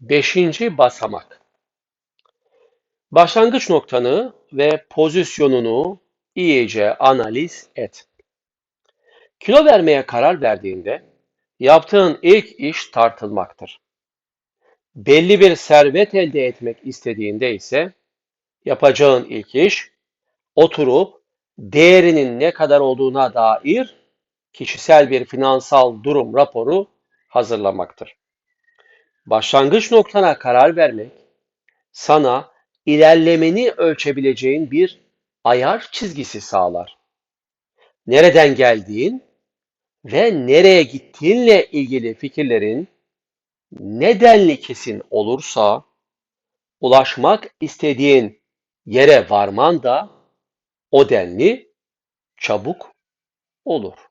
Beşinci basamak. Başlangıç noktanı ve pozisyonunu iyice analiz et. Kilo vermeye karar verdiğinde yaptığın ilk iş tartılmaktır. Belli bir servet elde etmek istediğinde ise yapacağın ilk iş oturup değerinin ne kadar olduğuna dair kişisel bir finansal durum raporu hazırlamaktır. Başlangıç noktana karar vermek sana ilerlemeni ölçebileceğin bir ayar çizgisi sağlar. Nereden geldiğin ve nereye gittiğinle ilgili fikirlerin nedenli kesin olursa ulaşmak istediğin yere varman da o denli çabuk olur.